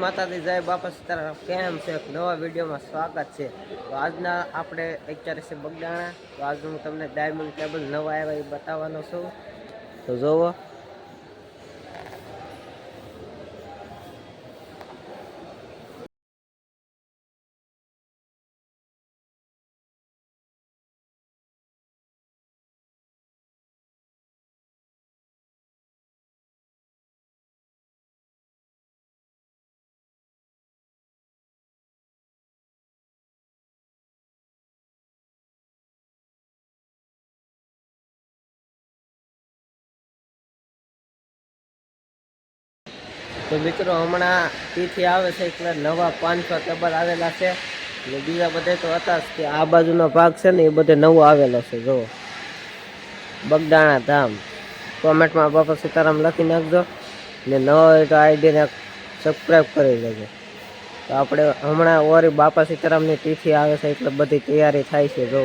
માતાજી, જય બાપા સીતારામ. કેમ છે? એક નવા વિડીયોમાં સ્વાગત છે. તો આજના આપણે અત્યારે છે બગડાણા તો આજે હું તમને ડાયમંડ ટેબલ નવા આવ્યા એ બતાવવાનો છું. તો જોવો. તો મિત્રો, હમણાં તિથિ આવે છે એટલે નવા પાંચસો ટેબલ આવેલા છે. અને બીજા બધે તો હતા કે આ બાજુનો ભાગ છે ને એ બધે નવો આવેલો છે જો બગદાણા ધામ. કોમેન્ટમાં બાપા સીતારામ લખી નાખજો. ને નવો હોય તો આઈડીને સબસ્ક્રાઈબ કરી લેજો. તો આપણે હમણાં ઓરી બાપા સીતારામની તિથિ આવે છે એટલે બધી તૈયારી થાય છે જો